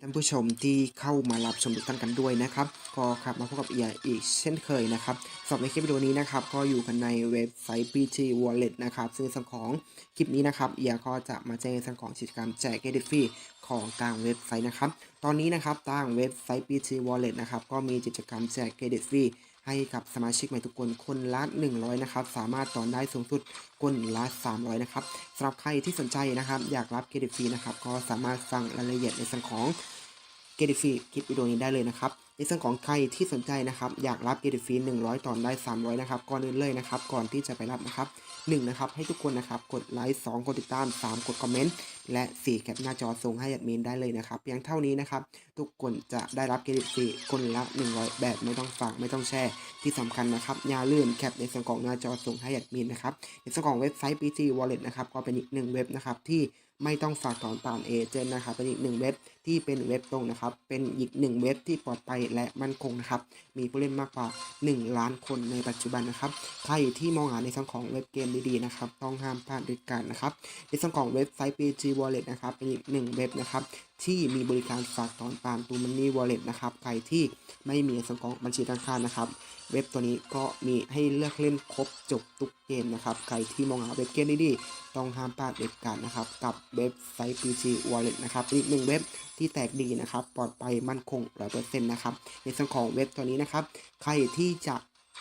ท่านผู้ชมที่เข้ามารับชมทุกท่านกันด้วยนะครับ ก็ครับมาพบกับเอียอีกเช่นเคยนะครับสำหรับในคลิปวิดีโอนี้นะครับ ก็อยู่กันในเว็บไซต์ BT Wallet นะครับ ซึ่งส่วนของคลิปนี้นะครับเอียก็จะมาแจ้งส่วนของกิจกรรมแจกเครดิตฟรีของทางเว็บไซต์นะครับ ตอนนี้นะครับทางเว็บไซต์ BT Wallet นะครับ ก็มีกิจกรรมแจกเครดิตฟรี ให้กับสมาชิกใหม่ทุกคนคนละ100นะครับสามารถต่อได้สูงสุดคนละ300นะครับสำหรับใครที่สนใจนะครับ อยากรับเครดิตฟรีนะครับก็สามารถฟังรายละเอียดในส่วนของเครดิตฟรีคลิปวิดีโอนี้ได้เลยนะครับ ในส่วนของใครที่สนใจนะครับอยากรับเกดิฟรี100 ตอนได้ 300 นะครับก่อนอื่นเลยนะครับ ก่อนที่จะไปรับนะครับ1นะครับให้ทุกคนนะครับกดไลค์2กดติดตาม 3 กดคอมเมนต์และ 4 แคปหน้าจอส่งให้แอดมินได้เลยนะครับเพียงเท่านี้นะครับ ทุกคนจะได้รับเครดิตฟรีคนละ 100 แบบไม่ต้องฝากไม่ต้องแชร์ที่สำคัญนะครับอย่าลืมแคปในส่วนของหน้าจอส่งให้แอดมินนะครับในส่วนของเว็บไซต์ BT Wallet นะครับก็เป็นอีกหนึ่งเว็บนะครับที่ ไม่ต้องฝากถอนตามเอเจนต์นะครับเป็นอีกหนึ่งเว็บที่เป็นเว็บตรงนะครับ เป็นอีกหนึ่งเว็บที่ปลอดภัยและมั่นคงนะครับ มีผู้เล่นมากกว่า 1 ล้านคนในปัจจุบันนะครับ ใครที่มองหาในส่วนของเว็บเกมดีๆนะครับ ต้องห้ามพลาดด้วยกันนะครับ ในส่วนของเว็บไซต์ PG Wallet นะครับ เป็นอีกหนึ่งเว็บนะครับที่มีบริการฝากถอนตามตูมันนี่ Wallet นะครับ ใครที่ไม่มีส่วนของบัญชีธนาคารนะครับ เว็บตัวนี้ก็มีให้เลือกเล่นครบจบทุกเกมนะครับ ใครที่มองหาเว็บเกมดีๆต้องห้ามพลาดเด็ดขาดนะครับ กับเว็บไซต์ PC Wallet นะครับเป็นอีกหนึ่งเว็บที่แตกดีนะครับ ปลอดภัยมั่นคง100%นะครับ ในส่วนของเว็บตัวนี้นะครับ ใครที่จะ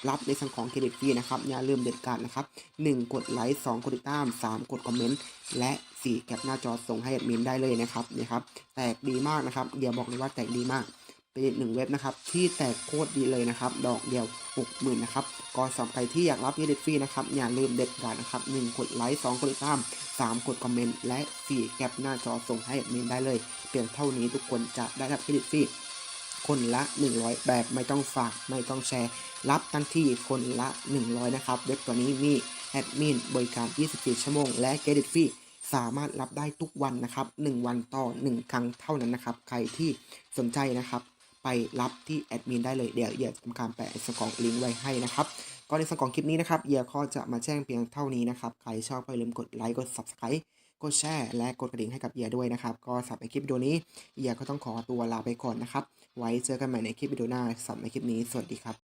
รับในส่วนของเครดิตฟรีนะครับ อย่าลืมเด็ดขาดนะครับ 1 กดไลค์2กดติดตาม 3 กดคอมเมนต์ และ 4 แคปหน้าจอส่งให้แอดมินได้เลยนะครับนี่ครับ แตกดีมากนะครับ เดี๋ยวบอกเลยว่าแตกดีมาก เป็นอีกหนึ่งเว็บนะครับที่แตกโคตรดีเลยนะครับ ดอกเดียว 60,000นะครับก็สำหรับใครที่อยากรับเครดิตฟรีนะครับอย่าลืมเด็ดขาดนะครับ1กดไลค์2กดติดตาม 3 กดคอมเมนต์และ 4 แคปหน้าจอส่งให้แอดมินได้เลย เพียงเท่านี้ทุกคนจะได้รับเครดิตฟรีคนละ 100 แบบไม่ต้องฝากไม่ต้องแชร์ รับทันทีคนละ 100 นะครับ เว็บตัวนี้มีแอดมินบริการ 24 ชั่วโมง และเครดิตฟรีสามารถรับได้ทุกวันนะครับ 1 วันต่อ 1 ครั้งเท่านั้นนะครับ ใครที่สนใจนะครับ ไปรับที่แอดมินได้เลยเดี๋ยวเอียจะทำการแปะสกองลิงก์ไว้ให้นะครับก็ในสกองคลิปนี้นะครับเอียก็จะมาแจ้งเพียงเท่านี้นะครับใครชอบก็อย่าลืมกดไลค์กด subscribe กดแชร์และกดกระดิ่งให้กับเอียด้วยนะครับก็สำหรับในคลิปวิดีโอนี้เอียก็ต้องขอตัวลาไปก่อนนะครับไว้เจอกันใหม่ในคลิปวิดีโอหน้าสำหรับในคลิปนี้สวัสดีครับ